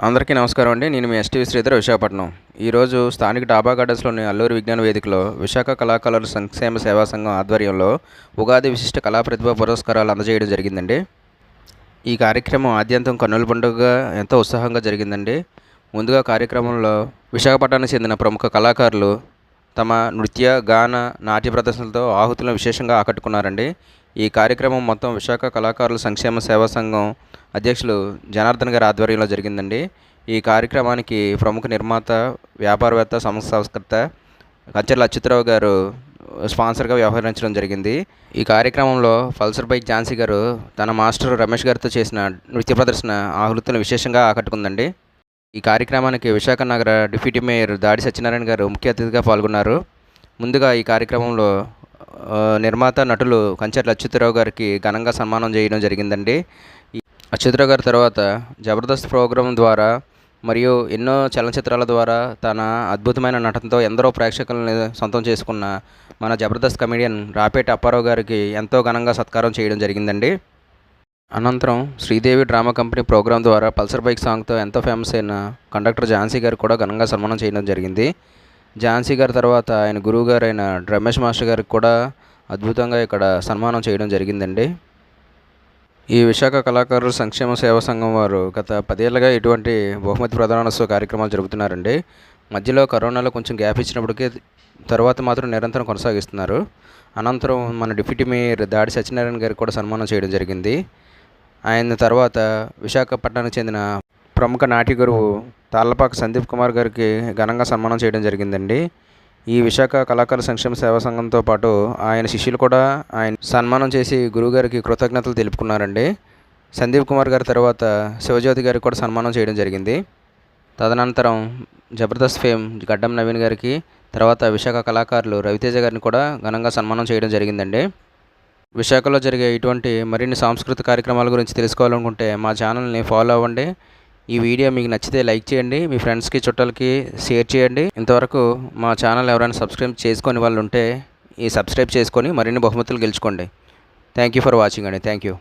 అందరికీ నమస్కారం అండి. నేను మీ ఎస్టీవీ శ్రీధర్ విశాఖపట్నం. ఈరోజు స్థానిక డాబా గార్డెన్స్లోని అల్లూరి విజ్ఞాన వేదికలో విశాఖ కళాకారుల సంక్షేమ సేవా సంఘం ఆధ్వర్యంలో ఉగాది విశిష్ట కళా ప్రతిభ పురస్కారాలు అందజేయడం జరిగిందండి. ఈ కార్యక్రమం ఆద్యంతం కన్నుల పండుగ ఎంతో ఉత్సాహంగా జరిగిందండి. ముందుగా కార్యక్రమంలో విశాఖపట్నానికి చెందిన ప్రముఖ కళాకారులు తమ నృత్య గాన నాట్య ప్రదర్శనలతో ఆహుతులను విశేషంగా ఆకట్టుకున్నారండి. ఈ కార్యక్రమం మొత్తం విశాఖ కళాకారుల సంక్షేమ సేవా సంఘం అధ్యక్షులు జనార్దన్ గారి ఆధ్వర్యంలో జరిగిందండి. ఈ కార్యక్రమానికి ప్రముఖ నిర్మాత వ్యాపారవేత్త సంస్కర్త కచ్చర్ల అచ్యుతరావు గారు స్పాన్సర్గా వ్యవహరించడం జరిగింది. ఈ కార్యక్రమంలో పల్సర్ బైక్ ఝాన్సీ గారు తన మాస్టర్ రమేష్ గారితో చేసిన నృత్య ప్రదర్శన ఆహృతులను విశేషంగా ఆకట్టుకుందండి. ఈ కార్యక్రమానికి విశాఖ నగర డిప్యూటీ మేయర్ దాడి సత్యనారాయణ గారు ముఖ్య అతిథిగా పాల్గొన్నారు. ముందుగా ఈ కార్యక్రమంలో నిర్మాత నటులు కంచర్ల అచ్యుతరావు గారికి ఘనంగా సన్మానం చేయడం జరిగిందండి. అచ్యుతరావు గారి తర్వాత జబర్దస్త్ ప్రోగ్రాం ద్వారా మరియు ఎన్నో చలనచిత్రాల ద్వారా తన అద్భుతమైన నటనతో ఎందరో ప్రేక్షకులను సొంతం చేసుకున్న మన జబర్దస్త్ కమెడియన్ రాపేట అప్పారావు గారికి ఎంతో ఘనంగా సత్కారం చేయడం జరిగిందండి. అనంతరం శ్రీదేవి డ్రామా కంపెనీ ప్రోగ్రాం ద్వారా పల్సర్ బైక్ సాంగ్తో ఎంతో ఫేమస్ అయిన కండక్టర్ ఝాన్సీ గారు కూడా ఘనంగా సన్మానం చేయడం జరిగింది. ఝాన్సీ గారి తర్వాత ఆయన గురువు గారైన రమేష్ మాస్టర్ గారికి కూడా అద్భుతంగా ఇక్కడ సన్మానం చేయడం జరిగిందండి. ఈ విశాఖ కళాకారుల సంక్షేమ సేవా సంఘం వారు గత పదేళ్ళుగా ఇటువంటి బహుమతి ప్రధానోత్సవ కార్యక్రమాలు జరుపుతున్నారండి. మధ్యలో కరోనాలో కొంచెం గ్యాప్ ఇచ్చినప్పటికీ తర్వాత మాత్రం నిరంతరం కొనసాగిస్తున్నారు. అనంతరం మన డిప్యూటీ మేయర్ దాడి సత్యనారాయణ గారికి కూడా సన్మానం చేయడం జరిగింది. ఆయన తర్వాత విశాఖపట్నానికి చెందిన ప్రముఖ నాట్య గురువు తాళ్ళపాక సందీప్ కుమార్ గారికి ఘనంగా సన్మానం చేయడం జరిగిందండి. ఈ విశాఖ కళాకారుల సంక్షేమ సేవా సంఘంతో పాటు ఆయన శిష్యులు కూడా ఆయన సన్మానం చేసి గురువుగారికి కృతజ్ఞతలు తెలుపుకున్నారండి. సందీప్ కుమార్ గారి తర్వాత శివజ్యోతి గారికి కూడా సన్మానం చేయడం జరిగింది. తదనంతరం జబర్దస్త్ ఫేమ్ గడ్డం నవీన్ గారికి తర్వాత విశాఖ కళాకారులు రవితేజ గారిని కూడా ఘనంగా సన్మానం చేయడం జరిగిందండి. విశాఖలో జరిగే ఇటువంటి మరిన్ని సాంస్కృతిక కార్యక్రమాల గురించి తెలుసుకోవాలనుకుంటే మా ఛానల్ని ఫాలో అవ్వండి. ఈ వీడియో మీకు నచ్చితే లైక్ చేయండి మీ ఫ్రెండ్స్కి చుట్టాలకి షేర్ చేయండి. ఇంతవరకు మా ఛానల్ ఎవరైనా సబ్స్క్రైబ్ చేసుకొని వాళ్ళు ఉంటే ఈ సబ్స్క్రైబ్ చేసుకొని మరిన్ని బహుమతులు గెలుచుకోండి. థ్యాంక్ యూ ఫర్ వాచింగ్ అండి. Thank you